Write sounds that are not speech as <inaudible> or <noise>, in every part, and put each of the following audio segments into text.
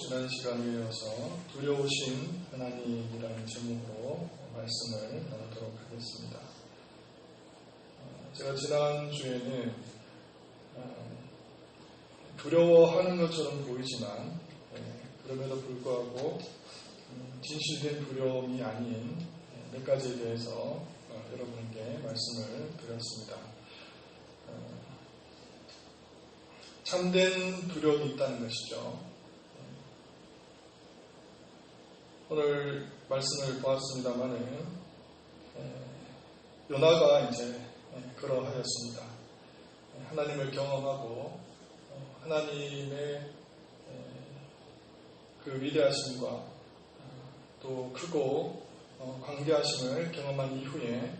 지난 시간에 이어서 두려우신 하나님이라는 제목으로 말씀을 나누도록 하겠습니다. 어, 제가 지난 주에는 어, 두려워하는 것처럼 보이지만 예, 그럼에도 불구하고 음, 진실된 두려움이 아닌 예, 몇 가지에 대해서 어, 여러분께 말씀을 드렸습니다. 참된 두려움이 있다는 것이죠. 오늘 말씀을 보았습니다만은 요나가 이제 그러하였습니다. 하나님을 경험하고 어, 하나님의 그 위대하심과 어, 또 크고 어, 광대하심을 경험한 이후에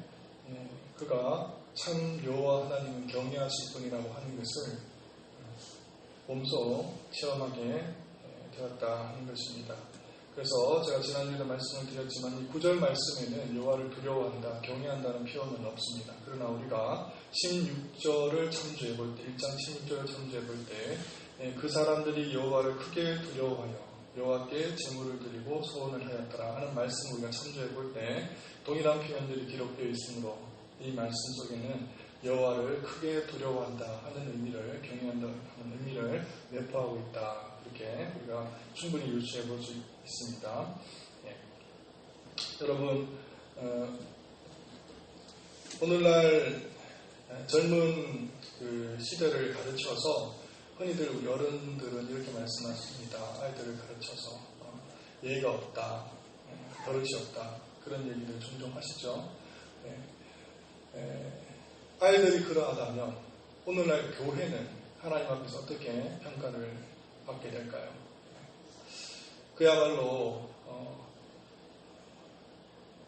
그가 참 여호와 하나님을 경외하실 분이라고 하는 것을 몸소 체험하게 되었다 하는 것입니다. 그래서 제가 지난주에도 말씀을 드렸지만 이 구절 말씀에는 여호와를 두려워한다, 경외한다는 표현은 없습니다. 그러나 우리가 16절을 참조해 볼 때, 1장 16절을 참조해 볼 때 그 사람들이 여호와를 크게 두려워하여 여호와께 제물을 드리고 소원을 하였더라 하는 말씀을 우리가 참조해 볼 때 동일한 표현들이 기록되어 있으므로 이 말씀 속에는 여호와를 크게 두려워한다 하는 의미를 경외한다 하는 의미를 내포하고 있다 이렇게 우리가 충분히 유추해 볼 수 있습니다. 예. 여러분 어, 오늘날 젊은 그 시대를 가르쳐서 흔히들 우리 어른들은 이렇게 말씀하십니다. 아이들을 가르쳐서 어, 예의가 없다, 예, 버릇이 없다 그런 얘기를 종종 하시죠. 예. 예. 아이들이 그러하다면 오늘날 교회는 하나님 앞에서 어떻게 평가를 받게 될까요? 그야말로 어,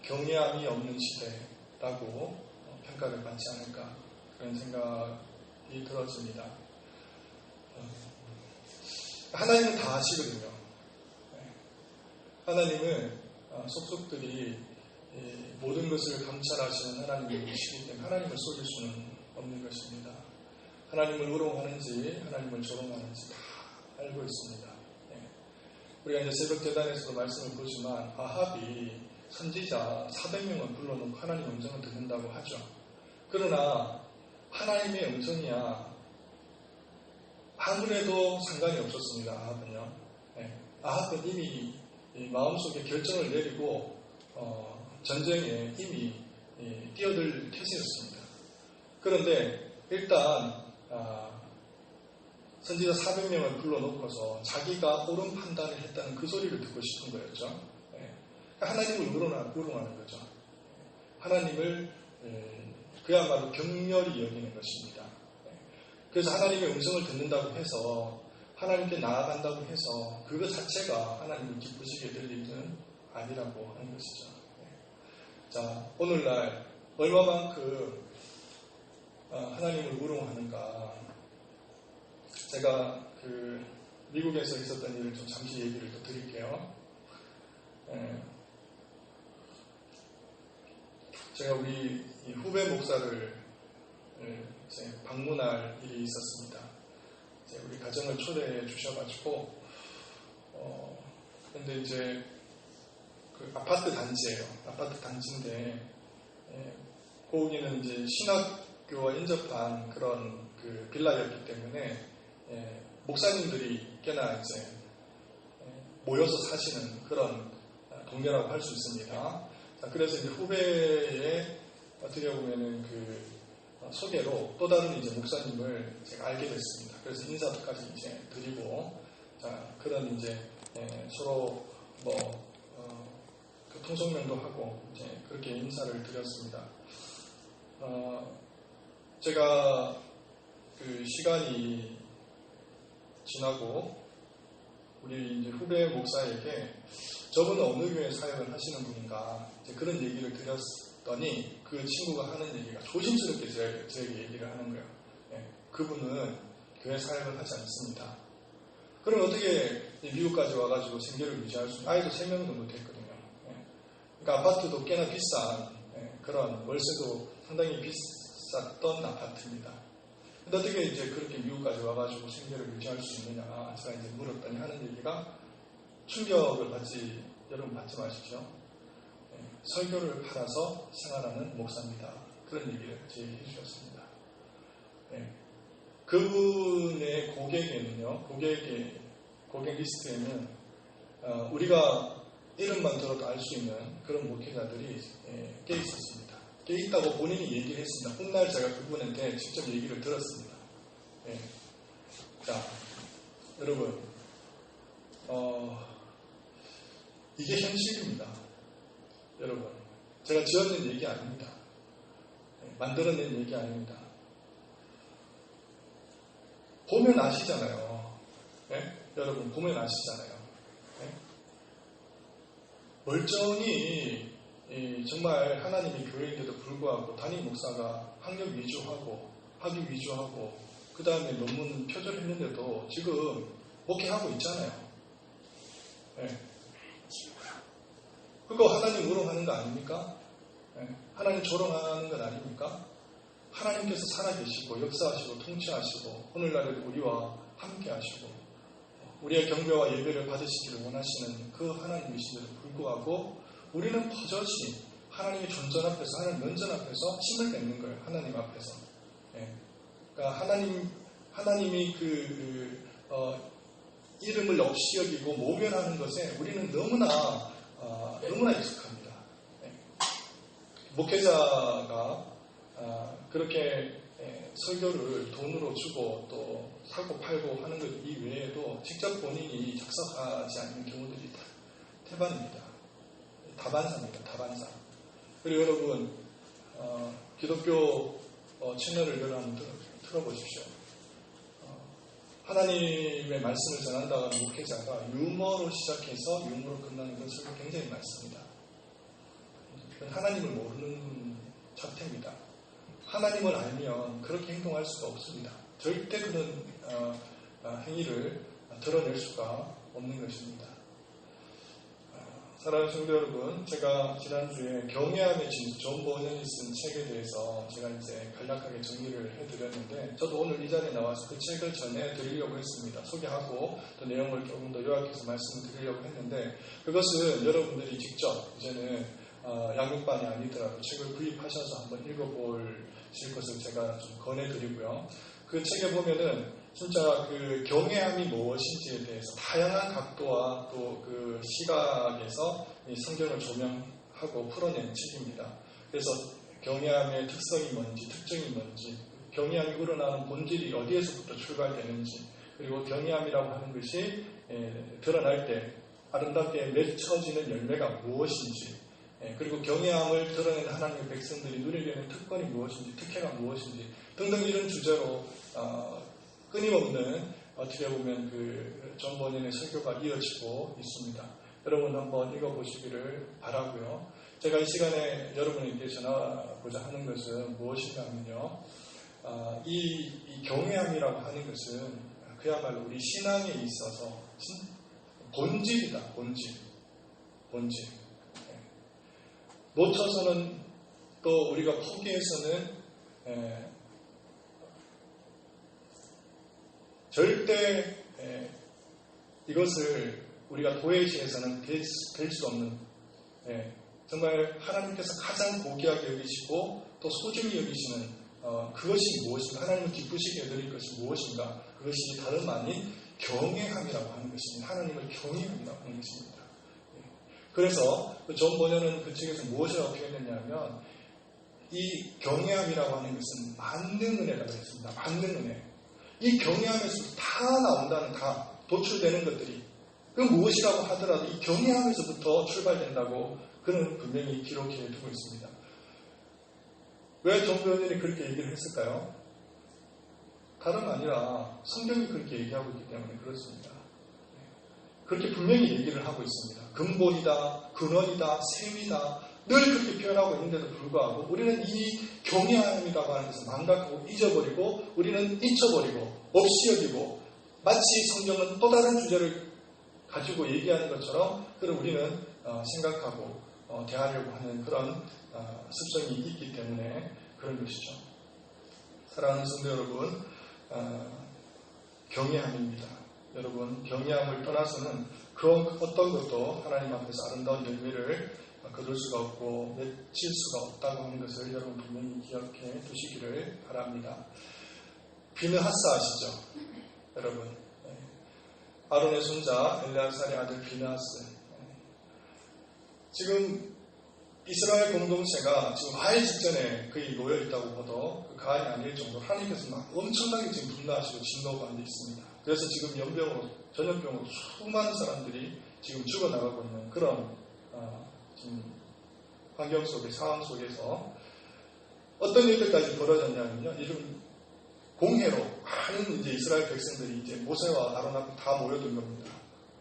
경외함이 없는 시대라고 어, 평가를 받지 않을까 그런 생각이 들어집니다. 어, 하나님은 다 아시거든요. 네. 하나님은 어, 속속들이 모든 것을 감찰하시는 하나님이시기 때문에 하나님을 속일 수는 없는 것입니다. 하나님을 우롱하는지 하나님을 조롱하는지 다 알고 있습니다. 네. 우리가 이제 새벽 재단에서도 말씀을 보지만 아합이 선지자 400명을 불러놓고 하나님 음성을 듣는다고 하죠. 그러나 하나님의 음성이야 아무래도 상관이 없었습니다. 아합은요. 네. 아합은 이미 마음속에 결정을 내리고 어, 전쟁에 이미 뛰어들 태세였습니다. 그런데 일단 아, 선지자 400명을 불러놓고서 자기가 옳은 판단을 했다는 그 소리를 듣고 싶은 거였죠. 예. 하나님을 우롱하는 거죠. 하나님을 예, 그야말로 격렬히 여기는 것입니다. 예. 그래서 하나님의 음성을 듣는다고 해서 하나님께 나아간다고 해서 그것 자체가 하나님을 기쁘시게 될 일은 아니라고 하는 것이죠. 자, 오늘날 얼마만큼 어, 하나님을 우롱하는가. 제가 그 미국에서 있었던 일을 좀 잠시 얘기를 또 드릴게요. 예. 제가 우리 후배 목사를 방문할 일이 있었습니다. 우리 가정을 초대해 주셔가지고, 어, 근데 이제 그 아파트 단지예요. 아파트 단지인데 예, 거기는 이제 신학교와 인접한 그런 그 빌라였기 때문에 예, 목사님들이 꽤나 이제 예, 모여서 사시는 그런 동네라고 할 수 있습니다. 자, 그래서 이제 후배의 어떻게 보면은 그 소개로 또 다른 이제 목사님을 제가 알게 됐습니다. 그래서 인사까지 이제 드리고 자, 그런 이제 예, 서로 뭐 통성명도 하고 이제 그렇게 인사를 드렸습니다. 어, 제가 그 시간이 지나고 우리 이제 후배 목사에게 저분은 어느 교회 사역을 하시는 분인가 그런 얘기를 드렸더니 그 친구가 하는 얘기가 조심스럽게 제, 제게 얘기를 하는 거예요. 네, 그분은 교회 사역을 하지 않습니다. 그럼 어떻게 미국까지 와가지고 생계를 유지할 수, 아이도 3명 정도 됐거든요. 그러니까 아파트도 꽤나 비싼 예, 그런 월세도 상당히 비쌌던 아파트입니다. 어떻게 이제 그렇게 미국까지 와가지고 생계를 유지할 수 있느냐 제가 이제 물었더니 하는 얘기가 충격을 받지 여러분 받지 마십시오. 예, 설교를 받아서 생활하는 목사입니다. 그런 얘기를 제기해 주셨습니다. 예, 그분의 고객에는요, 고객의 고객 리스트에는 어, 우리가 이름만 들어도 알 수 있는 그런 목회자들이 예, 꽤 있었습니다. 꽤 있다고 본인이 얘기를 했습니다. 훗날 제가 그분한테 직접 얘기를 들었습니다. 예. 자, 여러분, 어, 이게 현실입니다. 여러분, 제가 지어낸 얘기 아닙니다. 예, 만들어낸 얘기 아닙니다. 보면 아시잖아요. 예? 여러분, 보면 아시잖아요. 예? 멀쩡히 이, 정말 하나님이 교회인데도 불구하고 담임 목사가 학력 위주하고 학위 위주하고 그 다음에 논문 표절했는데도 지금 목회하고 있잖아요. 네. 그거 하나님 우롱하는 거 아닙니까? 네. 하나님 조롱하는 것 아닙니까? 하나님께서 살아계시고 역사하시고 통치하시고 오늘날에도 우리와 함께 하시고 우리의 경배와 예배를 받으시기를 원하시는 그 하나님이신데도 불구하고 우리는 버젓이 하나님의 존전 앞에서 하나님 면전 앞에서 침을 뱉는 거예요. 하나님 앞에서. 예. 그러니까 하나님 하나님이 그, 그 어, 이름을 없이 여기고 모면하는 것에 우리는 너무나 어, 너무나 익숙합니다. 예. 목회자가 어, 그렇게 예, 설교를 돈으로 주고 또 사고 팔고 하는 것 이외에도 직접 본인이 작성하지 않는 경우들이 태반입니다. 다반사입니다. 다반사. 그리고 여러분 어, 기독교 어, 채널을 여러분 들어, 들어보십시오. 어, 하나님의 말씀을 전한다는 목회자가 유머로 시작해서 유머로 끝나는 것을 굉장히 많습니다. 하나님을 모르는 자태입니다. 하나님을 알면 그렇게 행동할 수가 없습니다. 절대 그런 어, 어, 행위를 드러낼 수가 없는 것입니다. 사랑하는 성도 여러분, 제가 지난주에 경외함의 진수, 존 버전이 쓴 책에 대해서 제가 이제 간략하게 정리를 해드렸는데, 저도 오늘 이 자리에 나와서 그 책을 전해드리려고 했습니다. 소개하고 또 내용을 조금 더 요약해서 말씀을 드리려고 했는데, 그것은 여러분들이 직접 이제는 어, 양육반이 아니더라도 책을 구입하셔서 한번 읽어보실 것을 제가 좀 권해드리고요. 그 책에 보면은 진짜 그 경외함이 무엇인지에 대해서 다양한 각도와 또 그 시각에서 성경을 조명하고 풀어낸 책입니다. 그래서 경외함의 특성이 뭔지, 특징이 뭔지, 경외함이 우러나는 본질이 어디에서부터 출발되는지, 그리고 경외함이라고 하는 것이 드러날 때 아름답게 맺혀지는 열매가 무엇인지, 그리고 경외함을 드러낸 하나님의 백성들이 누리게 되는 특권이 무엇인지, 특혜가 무엇인지 등등 이런 주제로 어, 끊임없는 어떻게 보면 그존 번연의 설교가 이어지고 있습니다. 여러분 한번 읽어보시기를 바라고요. 제가 이 시간에 여러분에게 전하고자 하는 것은 무엇인가 하면요. 아, 이, 이 경외함이라고 하는 것은 그야말로 우리 신앙에 있어서 본질이다. 본질. 본질. 네. 놓쳐서는 또 우리가 포기해서는 절대 이것을 우리가 도회시에서는 될 수 없는 정말 하나님께서 가장 고귀하게 여기시고 또 소중히 여기시는 어, 그것이 무엇인가 하나님을 기쁘시게 여드릴 것이 무엇인가 그것이 다름 아닌 경외함이라고 하는 것입니다. 하나님을 경외함이라고 하는 것입니다. 그래서 존 번연은 그 책에서 무엇이라고 표현했냐면 이 경외함이라고 하는 것은 만능 은혜라고 했습니다. 만능 은혜. 이 경외함에서 다 나온다는 다 도출되는 것들이 그 무엇이라고 하더라도 이 경외함에서부터 출발된다고 그는 분명히 기록해 두고 있습니다. 왜 정교원이 그렇게 얘기를 했을까요? 다름 아니라 성경이 그렇게 얘기하고 있기 때문에 그렇습니다. 그렇게 분명히 얘기를 하고 있습니다. 근본이다, 근원이다, 셈이다, 늘 그렇게 표현하고 있는데도 불구하고 우리는 이 경외함이라고 하는 것을 망각하고 잊어버리고 우리는 잊혀버리고 없이 여기고 마치 성경은 또 다른 주제를 가지고 얘기하는 것처럼 그런 우리는 어, 생각하고 어, 대하려고 하는 그런 어, 습성이 있기 때문에 그런 것이죠. 사랑하는 성도 여러분, 경외함입니다. 여러분 경외함을 떠나서는 그 어떤 것도 하나님 앞에서 아름다운 열매를 거둘 수가 없고 맺힐 수가 없다고 하는 것을 여러분 분명히 기억해 두시기를 바랍니다. 비느하스 아시죠? <laughs> 여러분 네. 아론의 손자 엘레아살의 아들 비느하스 네. 지금 이스라엘 공동체가 지금 화해 직전에 거의 놓여 있다고 봐도 그 가안이 아닐 정도로 하나님께서 막 엄청나게 지금 분노하시고 진노가 안돼 있습니다. 그래서 지금 연병으로 전염병으로 수많은 사람들이 지금 죽어나가고 있는 그런 어, 지금 환경 속의 상황 속에서 어떤 일들까지 벌어졌냐면요. 이런 공해로 많은 이제 이스라엘 백성들이 이제 모세와 아론 앞에 다 모여든 겁니다.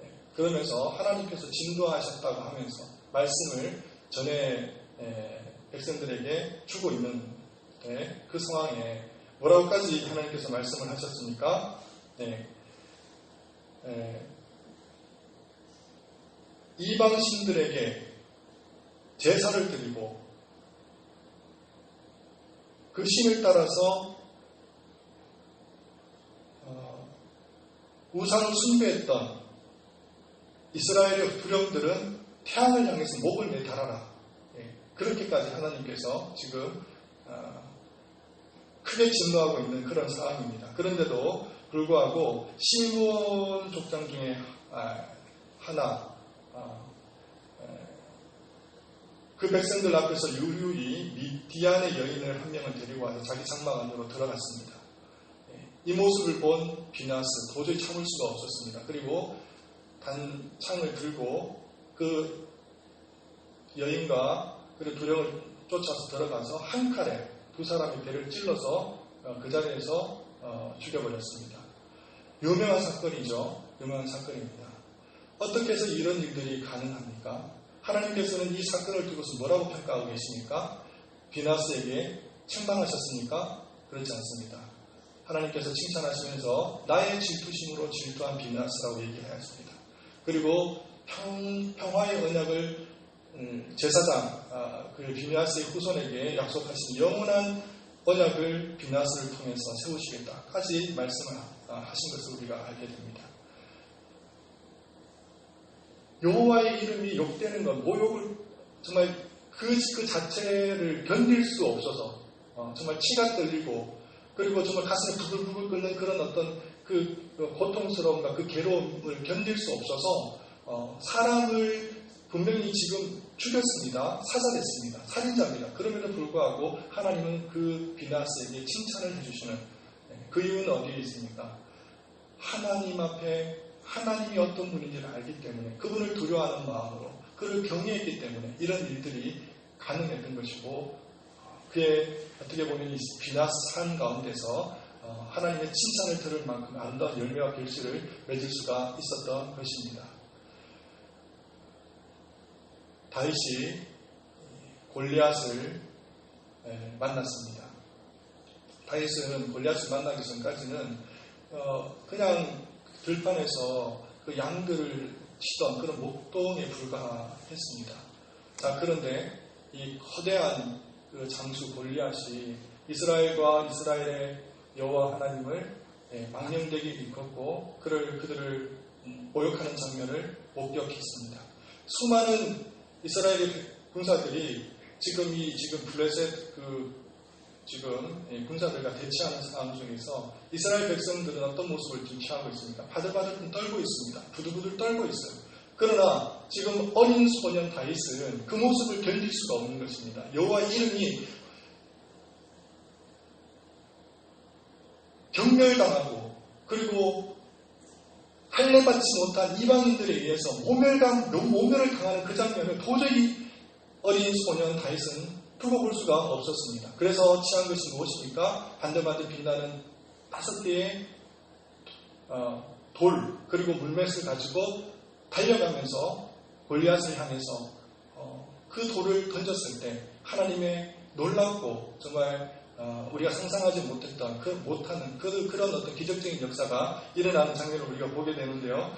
네. 그러면서 하나님께서 진도하셨다고 하면서 말씀을 전에 백성들에게 주고 있는 네, 그 상황에 뭐라고까지 하나님께서 말씀을 하셨습니까? 네. 이방 신들에게 제사를 드리고 그 신을 따라서 어, 우상을 숭배했던 이스라엘의 부령들은 태양을 향해서 목을 매달아라. 예, 그렇게까지 하나님께서 지금 어, 크게 진노하고 있는 그런 상황입니다. 그런데도 불구하고 시몬 족장 중에 아, 하나 어, 그 백성들 앞에서 유유히 미디안의 여인을 한 명을 데리고 와서 자기 장막 안으로 들어갔습니다. 예, 이 모습을 본 비나스 도저히 참을 수가 없었습니다. 그리고 단 창을 들고 그 여인과 그 두령을 쫓아서 들어가서 한 칼에 두 사람의 배를 찔러서 어, 그 자리에서 어, 죽여버렸습니다. 유명한 사건이죠. 유명한 사건입니다. 어떻게 해서 이런 일들이 가능합니까? 하나님께서는 이 사건을 두고서 뭐라고 평가하고 계십니까? 비나스에게 책망하셨습니까? 그렇지 않습니다. 하나님께서 칭찬하시면서 나의 질투심으로 질투한 비나스라고 얘기하였습니다. 그리고 평, 평화의 언약을 음, 제사장 아, 그 비나스의 후손에게 약속하신 영원한 언약을 비나스를 통해서 세우시겠다까지 말씀을 아, 하신 것을 우리가 알게 됩니다. 여호와의 이름이 욕되는 건 모욕을 정말 그, 그 자체를 견딜 수 없어서 어, 정말 치가 떨리고 그리고 정말 가슴에 부글부글 끓는 그런 어떤 그, 그 고통스러움과 그 괴로움을 견딜 수 없어서 어, 사람을 분명히 지금 죽였습니다. 사살했습니다. 살인자입니다. 그럼에도 불구하고 하나님은 그 비나스에게 칭찬을 해주시는 네, 그 이유는 어디에 있습니까? 하나님 앞에 하나님이 어떤 분인지를 알기 때문에 그분을 두려워하는 마음으로 그를 경외했기 때문에 이런 일들이 가능했던 것이고 그의 어떻게 보면 삶 가운데서 어, 하나님의 칭찬을 들을 만큼 아름다운 열매와 결실을 맺을 수가 있었던 것입니다. 다윗이 골리앗을 만났습니다. 다윗은 골리앗을 만나기 전까지는 어, 그냥 들판에서 그 양들을 치던 그런 목동에 불과했습니다. 자, 그런데 이 거대한 그 장수 골리앗이 이스라엘과 이스라엘의 여호와 하나님을 예, 망령되게 일컫고 그를 그들을 모욕하는 장면을 목격했습니다. 수많은 이스라엘의 군사들이 지금 이 지금 블레셋 그 지금 군사들과 대치하는 상황 중에서 이스라엘 백성들은 어떤 모습을 지금 취하고 있습니까? 바들바들 떨고 있습니다. 부들부들 떨고 있어요. 그러나 지금 어린 소년 다윗은 그 모습을 견딜 수가 없는 것입니다. 여호와 이름이 경멸당하고 그리고 할례받지 못한 이방인들에 의해서 모멸감, 모멸을 당하는 그 장면을 도저히 어린 소년 다윗은 두고 볼 수가 없었습니다. 그래서 취한 것이 무엇입니까? 반들반들 빛나는 다섯 개의 어, 돌 그리고 물맷을 가지고 달려가면서 골리앗을 향해서 어, 그 돌을 던졌을 때 하나님의 놀랍고 정말 어, 우리가 상상하지 못했던 그 못하는 그, 그런 어떤 기적적인 역사가 일어나는 장면을 우리가 보게 되는데요.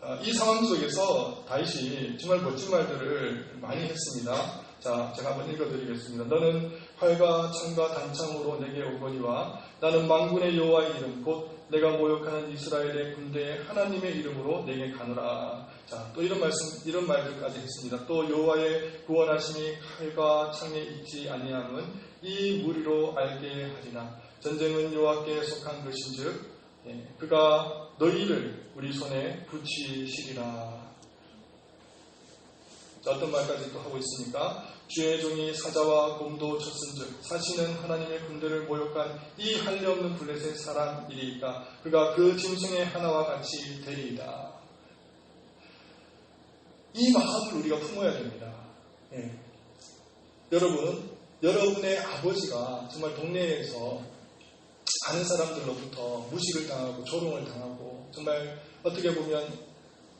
어, 이 상황 속에서 다윗이 정말 멋진 말들을 많이 했습니다. 자, 제가 한번 읽어드리겠습니다. 너는 활과 창과 단창으로 내게 오거니와 나는 망군의 여호와의 이름 곧 내가 모욕하는 이스라엘의 군대의 하나님의 이름으로 내게 가노라. 자, 또 이런 말씀, 이런 말들까지 했습니다. 또 여호와의 구원하심이 칼과 창에 있지 아니함은 이 무리로 알게 하리나. 전쟁은 여호와께 속한 것인즉 예, 그가 너희를 우리 손에 붙이시리라. 자, 어떤 말까지 또 하고 있습니까? 주의 종이 사자와 곰도 쳤은즉 사시는 하나님의 군대를 모욕한 이 한리없는 블레셋 사람이리까 그가 그 짐승의 하나와 같이 되리이다. 이 마음을 우리가 품어야 됩니다. 예. 여러분, 여러분의 아버지가 정말 동네에서 아는 사람들로부터 무식을 당하고 조롱을 당하고 정말 어떻게 보면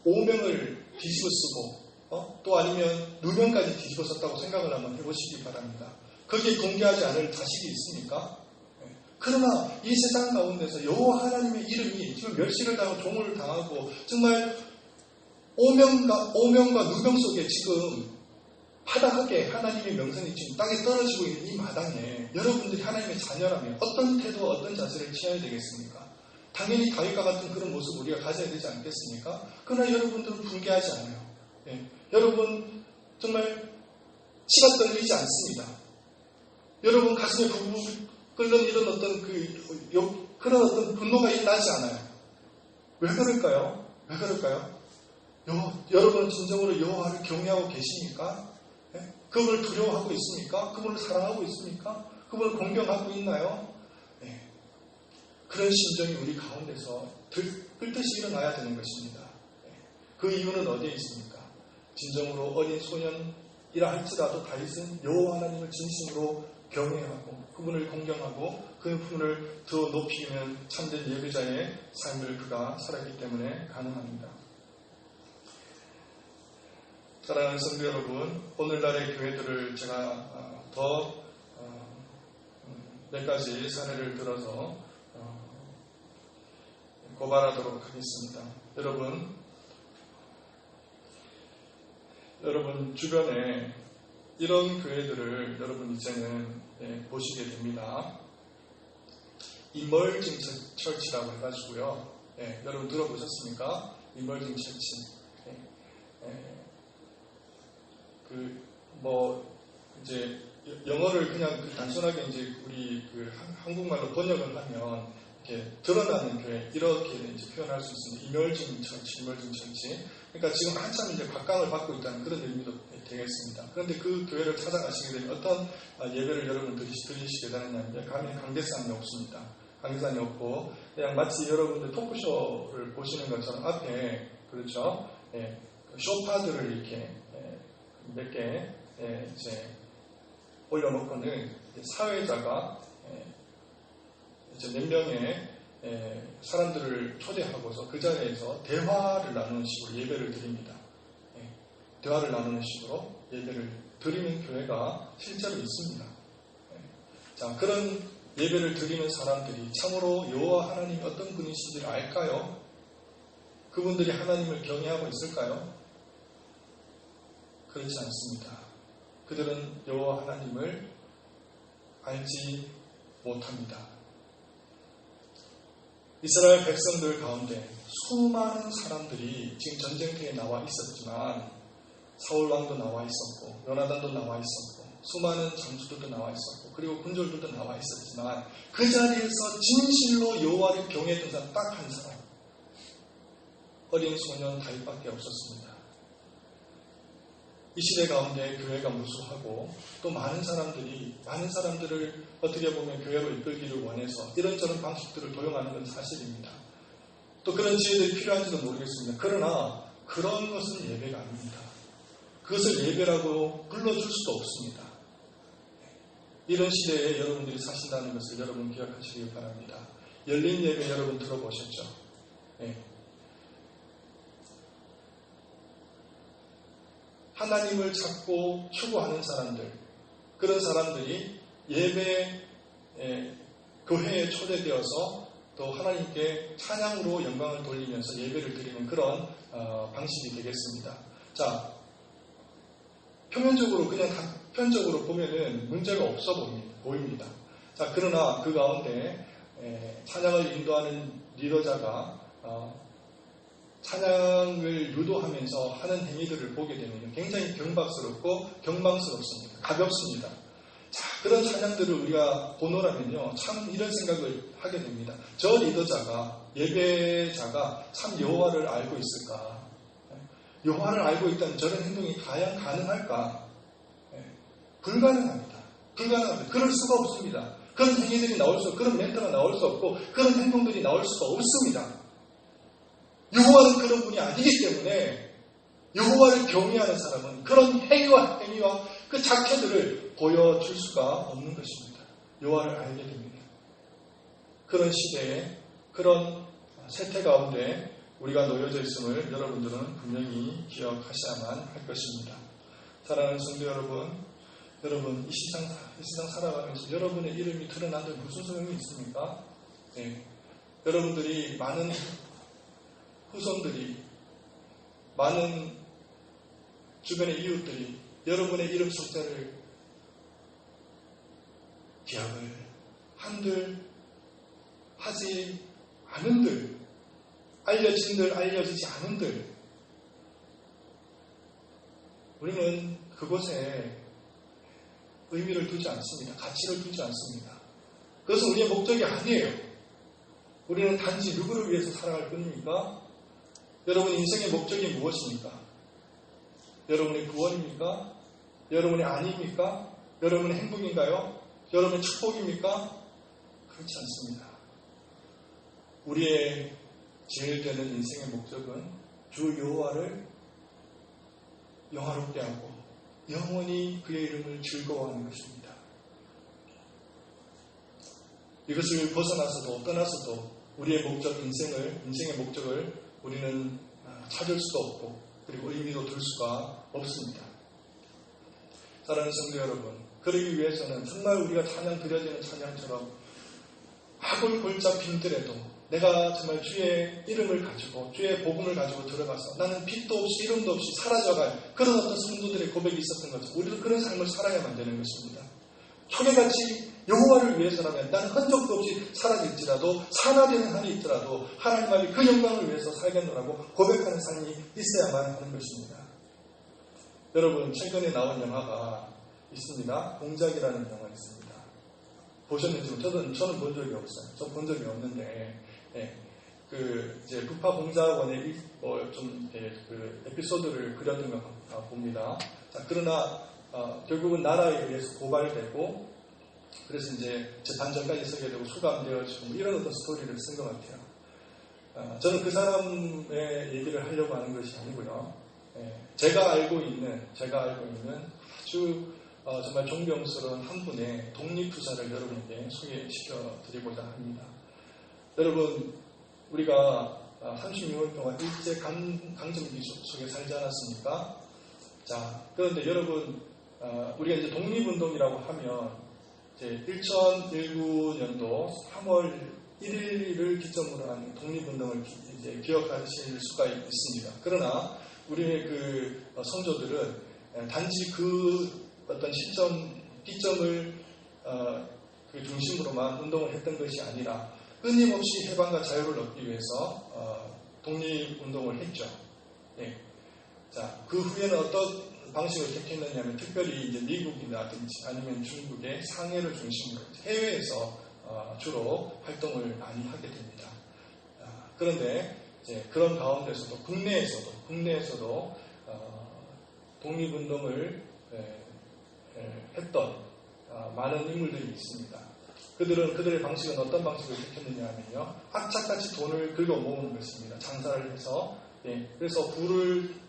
오명을 뒤집어 쓰고 어? 또 아니면 누명까지 뒤집어 썼다고 생각을 한번 해보시기 바랍니다. 거기에 공개하지 않을 자식이 있습니까? 네. 그러나 이 세상 가운데서 여호와 하나님의 이름이 지금 멸시를 당하고 종을 당하고 정말 오명과 오명과 누명 속에 지금 파닥하게 하나님의 명성이 지금 땅에 떨어지고 있는 이 마당에 여러분들이 하나님의 자녀라면 어떤 태도, 어떤 자세를 취해야 되겠습니까? 당연히 다윗과 같은 그런 모습 우리가 가져야 되지 않겠습니까? 그러나 여러분들은 불쾌하지 않아요. 네. 여러분 정말 치가 떨리지 않습니다. 여러분 가슴에 부부 끓는 이런 어떤 그 요, 그런 어떤 분노가 나지 않아요. 왜 그럴까요? 왜 그럴까요? 여, 여러분은 진정으로 여호와를 경외하고 계십니까? 네? 그분을 두려워하고 있습니까? 그분을 사랑하고 있습니까? 그분을 공경하고 있나요? 네. 그런 심정이 우리 가운데서 들뜻이 일어나야 되는 것입니다. 네. 그 이유는 어디에 있습니까? 진정으로 어린 소년이라 할지라도 다윗은 여호와 하나님을 진심으로 경외하고 그분을 공경하고 그 분을 더 높이면 참된 예배자의 삶을 그가 살았기 때문에 가능합니다. 사랑하는 성도 여러분, 오늘날의 교회들을 제가 어, 더몇 어, 음, 가지 사례를 들어서 어, 고발하도록 하겠습니다. 여러분, 여러분 주변에 이런 교회들을 여러분 이제는 예, 보시게 됩니다. 이멀징 철치라고 해가지고요. 예, 여러분 들어보셨습니까? 이멀징 철치. 예, 예 그뭐 이제 영어를 그냥 그 단순하게 이제 우리 그 한국말로 번역을 하면 드러나는 교회 이렇게 이제 표현할 수 있습니다. 이멀징 철치, 이멀징 철치. 그러니까 지금 한참 이제 각광을 받고 있다는 그런 의미도 되겠습니다. 그런데 그 교회를 찾아가시게 되면 어떤 아, 예배를 여러분 들으시게 되느냐, 가면 강대상이 없습니다. 강대상이 없고, 그냥 마치 여러분들 토크쇼를 보시는 것처럼 앞에, 그렇죠? 예, 그 쇼파들을 이렇게 예, 몇개 예, 이제 올려놓고는 사회자가 예, 몇 명의 예, 사람들을 초대하고서 그 자리에서 대화를 나누는 식으로 예배를 드립니다. 예, 대화를 나누는 식으로 예배를 드리는 교회가 실제로 있습니다. 예, 자, 그런 예배를 드리는 사람들이 참으로 여호와 하나님이 어떤 분이신지를 알까요? 그분들이 하나님을 경외하고 있을까요? 그렇지 않습니다. 그들은 여호와 하나님을 알지 못합니다. 이스라엘 백성들 가운데 수많은 사람들이 지금 전쟁터에 나와 있었지만 사울 왕도 나와 있었고 요나단도 나와 있었고 수많은 장수들도 나와 있었고 그리고 군졸들도 나와 있었지만 그 자리에서 진실로 여호와를 경외했던 사람 딱 한 사람 어린 소년 다윗밖에 없었습니다. 이 시대 가운데 교회가 무수하고 또 많은 사람들이 많은 사람들을 어떻게 보면 교회로 이끌기를 원해서 이런저런 방식들을 도용하는 건 사실입니다. 또 그런 지혜들이 필요한지도 모르겠습니다. 그러나 그런 것은 예배가 아닙니다. 그것을 예배라고 불러줄 수도 없습니다. 이런 시대에 여러분들이 사신다는 것을 여러분 기억하시기 바랍니다. 열린 예배 여러분 들어보셨죠? 네. 하나님을 찾고 추구하는 사람들, 그런 사람들이 예배 교회에 초대되어서 또 하나님께 찬양으로 영광을 돌리면서 예배를 드리는 그런 어, 방식이 되겠습니다. 자, 표면적으로 그냥 보편적으로 보면은 문제가 없어 보입니다. 자, 그러나 그 가운데 에, 찬양을 인도하는 리더자가 어, 찬양을 유도하면서 하는 행위들을 보게 되면 굉장히 경박스럽고 경망스럽습니다. 가볍습니다. 자, 그런 찬양들을 우리가 보노라면요, 참 이런 생각을 하게 됩니다. 저 리더자가, 예배자가 참 여호와를 알고 있을까? 여호와를 알고 있다면 저런 행동이 과연 가능할까? 예, 불가능합니다. 불가능합니다. 그럴 수가 없습니다. 그런 행위들이 나올 수, 그런 멘트가 나올 수 없고, 그런 행동들이 나올 수가 없습니다. 여호와는 그런 분이 아니기 때문에 여호와를 경외하는 사람은 그런 행위와 행위와 그 자체들을 보여줄 수가 없는 것입니다. 여호와를 알게 됩니다. 그런 시대에 그런 세태 가운데 우리가 놓여져 있음을 여러분들은 분명히 기억하셔야만 할 것입니다. 사랑하는 성도 여러분, 여러분 이 세상 이 세상 살아가면서 여러분의 이름이 드러나는데 무슨 소용이 있습니까? 네. 여러분들이 많은 후손들이 많은 주변의 이웃들이 여러분의 이름 숫자를 기억을 한들 하지 않은들 알려진들 알려지지 않은들 우리는 그곳에 의미를 두지 않습니다. 가치를 두지 않습니다. 그것은 우리의 목적이 아니에요. 우리는 단지 누구를 위해서 살아갈 뿐입니까? 여러분 인생의 목적이 무엇입니까? 여러분의 구원입니까? 여러분의 아닙니까? 여러분의 행복인가요? 여러분의 축복입니까? 그렇지 않습니다. 우리의 제일 되는 인생의 목적은 주 여호와를 영화롭게 하고 영원히 그의 이름을 즐거워하는 것입니다. 이것을 벗어나서도 떠나서도 우리의 목적 인생을 인생의 목적을 우리는 찾을 수도 없고 그리고 의미도 둘 수가 없습니다. 사랑하는 성도 여러분, 그러기 위해서는 정말 우리가 찬양 드려지는 찬양처럼 학을 골짝 빈들에도 내가 정말 주의 이름을 가지고 주의 복음을 가지고 들어가서 나는 빛도 없이 이름도 없이 사라져갈 그런 어떤 성도들의 고백이 있었던 것처럼 우리도 그런 삶을 살아야만 되는 것입니다. 초계같이 여호와를 위해서라면 나는 흔적도 없이 사라질지라도 사라지는 한이 있더라도 하나님 앞에 그 영광을 위해서 살겠노라고 고백하는 삶이 있어야만 하는 것입니다. 여러분 최근에 나온 영화가 있습니다. 공작이라는 영화 있습니다. 보셨는지 저는 저는 본 적이 없어요. 저 본 적이 없는데 예, 그 이제 부파 공작원의 뭐좀 예, 그 에피소드를 그렸던 것 봅니다. 자, 그러나 어, 결국은 나라에 의해서 고발되고 그래서 이제 재판전까지 서게 되고 수감되어지고 뭐 이런 어떤 스토리를 쓴 것 같아요. 어, 저는 그 사람의 얘기를 하려고 하는 것이 아니고요. 예, 제가 알고 있는 제가 알고 있는 아주 어, 정말 존경스러운 한 분의 독립투사를 여러분에게 소개시켜 드리고자 합니다. 여러분, 우리가 36년 동안 일제 강점기 속에 살지 않았습니까? 자, 그런데 여러분, 어, 우리가 이제 독립운동이라고 하면 이제 1019년도 3월 1일을 기점으로 한 독립운동을 이제 기억하실 수가 있습니다. 그러나 우리의 그 어, 성조들은 단지 그 어떤 시점, 기점을 어, 그 중심으로만 운동을 했던 것이 아니라 끊임없이 해방과 자유를 얻기 위해서 어, 독립운동을 했죠. 예. 자, 그 후에는 어떤 방식을 택했느냐면 특별히 이제 미국이라든지 아니면 중국의 상해를 중심으로 해외에서 어, 주로 활동을 많이 하게 됩니다. 아, 그런데 이제 그런 가운데서도 국내에서도 국내에서도 어, 독립운동을 예, 했던 아, 많은 인물들이 있습니다. 그들은 그들의 방식은 어떤 방식을 택했느냐 하면요. 악착같이 돈을 긁어 모으는 것입니다. 장사를 해서 예, 그래서 부를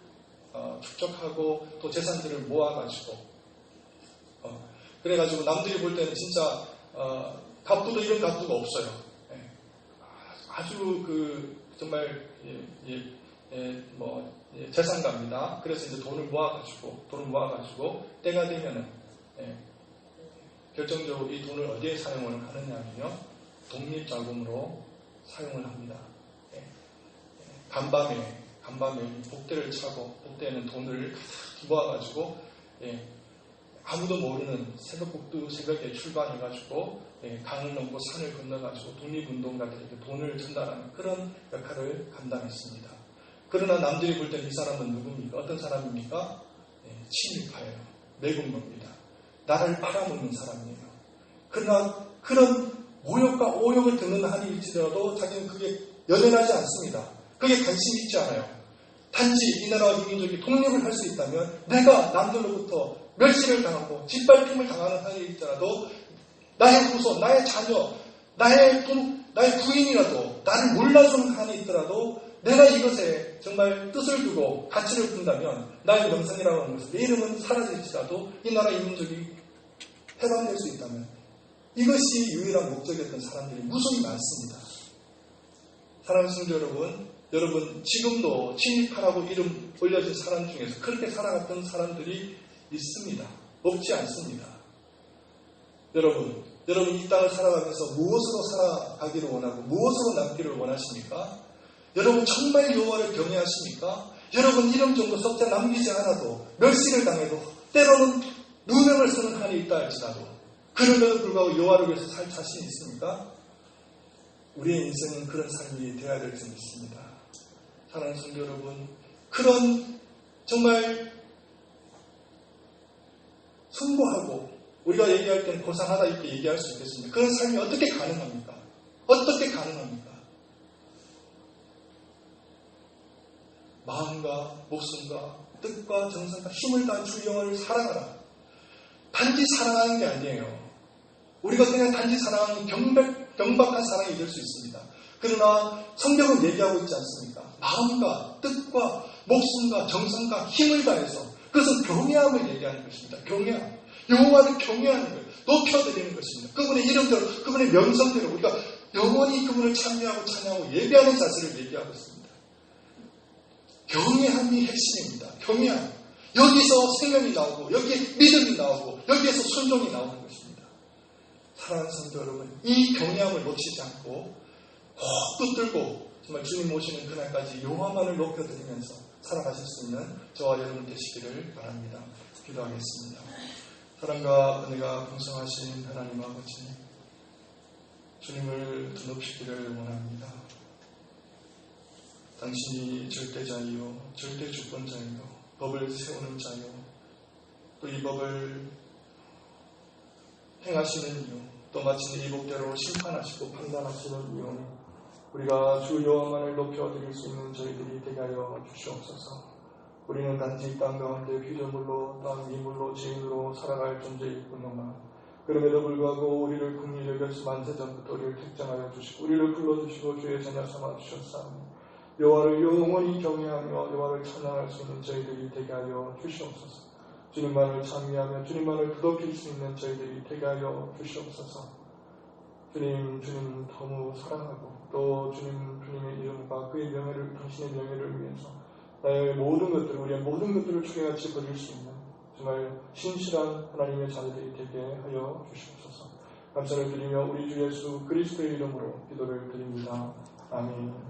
어, 축적하고 또 재산들을 모아가지고 어, 그래가지고 남들이 볼 때는 진짜 어, 갑부도 이런 갑부가 없어요. 예, 아주 그 정말 예, 예, 예 뭐 예, 재산가입니다. 그래서 이제 돈을 모아가지고 돈을 모아가지고 때가 되면은 예, 결정적으로 이 돈을 어디에 사용을 하느냐면요. 독립자금으로 사용을 합니다. 예, 간밤에, 간밤에 복대를 차고, 복대에는 돈을 모아가지고, 예, 아무도 모르는 새벽국도 새벽에 출발해가지고 예, 강을 넘고 산을 건너가지고 독립운동가들에게 돈을 전달하는 그런 역할을 감당했습니다. 그러나 남들이 볼 때 이 사람은 누굽니까? 어떤 사람입니까? 예, 친일파예요. 매국노입니다. 나를 팔아먹는 사람이에요. 그러나 그런 모욕과 오욕을 듣는 한이 일지라도 자기는 그게 연연하지 않습니다. 그게 관심이 있지 않아요. 단지 이 나라와 이 민족이 독립을 할 수 있다면 내가 남들로부터 멸시를 당하고 짓밟힘을 당하는 한이 있더라도 나의 후손, 나의 자녀, 나의 부, 나의 부인이라도 나를 몰라주는 한이 있더라도 내가 이것에 정말 뜻을 두고 가치를 둔다면 나의 명성이라고 하는 것은 내 이름은 사라질지라도 이 나라 이 민족이 해방될 수 있다면 이것이 유일한 목적이었던 사람들이 무수히 많습니다. 사랑하는 성도 여러분, 여러분 지금도 친일파라고 이름 올려진 사람 중에서 그렇게 살아갔던 사람들이 있습니다. 없지 않습니다. 여러분, 여러분 이 땅을 살아가면서 무엇으로 살아가기를 원하고 무엇으로 남기를 원하십니까? 여러분 정말 여호와를 경외하십니까? 여러분 이름 정도 썩자 남기지 않아도 멸시를 당해도 때로는 누명을 쓰는 한이 있다 할지라도 그럼에도 불구하고 여호와를 위해서 살 자신이 있습니까? 우리의 인생은 그런 삶이 되어야 될 줄 믿습니다. 사랑하는 성도 여러분, 그런 정말 숭고하고 우리가 얘기할 때는 고상하다 이렇게 얘기할 수 있겠습니다. 그런 삶이 어떻게 가능합니까? 어떻게 가능합니까? 마음과 목숨과 뜻과 정성과 힘을 다한 주 영혼을 사랑하라. 단지 사랑하는 게 아니에요. 우리가 그냥 단지 사랑하는 경백, 경박한 사랑이 될 수 있습니다. 그러나 성경은 얘기하고 있지 않습니까? 마음과 뜻과 목숨과 정성과 힘을 다해서 그것은 경외함을 얘기하는 것입니다. 경외함. 여호와를 경외하는 거예요. 높여드리는 것입니다. 그분의 이름대로, 그분의 명성대로 우리가 영원히 그분을 찬미하고 찬양하고 예배하는 자세를 얘기하고 있습니다. 경외함이 핵심입니다. 경외함. 여기서 생명이 나오고, 여기에 믿음이 나오고, 여기에서 순종이 나오는 것입니다. 사랑하는 성도 여러분, 이 경외함을 놓치지 않고, 꼭 붙들고, 정말 주님 오시는 그날까지 여호와만을 높여드리면서 살아가실 수 있는 저와 여러분 되시기를 바랍니다. 기도하겠습니다. 사랑과 은혜가 풍성하신 하나님 아버지, 주님을 드높이기를 원합니다. 당신이 절대자이요, 절대 주권자이요, 법을 세우는 자요, 또 이 법을 행하시는 이유, 또 마침 이 법대로 심판하시고 판단하시는 이유, 우리가 주 여호와만을 높여드릴 수 있는 저희들이 되게 하여 주시옵소서. 우리는 단지 이땅 가운데 피조물로 땅 이물로 죄인으로 살아갈 존재일 뿐이나 그럼에도 불구하고 우리를 국리 여겨서 만세 전부터 우리를 택정하여 주시고 우리를 불러주시고 주의 자녀 삼아 주셨사오니 여호와를 영원히 경외하며 여호와를 찬양할 수 있는 저희들이 되게 하여 주시옵소서. 주님만을 찬미하며 주님만을 부덕힐 수 있는 저희들이 되게 하여 주시옵소서. 주님, 주님 너무 사랑하고 또 주님, 주님의 이름과 그의 명예를 당신의 명예를 위해서 나의 모든 것들, 우리의 모든 것들을 주님같이 버릴 수 있는 정말 신실한 하나님의 자녀들이 되게 하여 주시옵소서. 감사를 드리며 우리 주 예수 그리스도의 이름으로 기도를 드립니다. 아멘.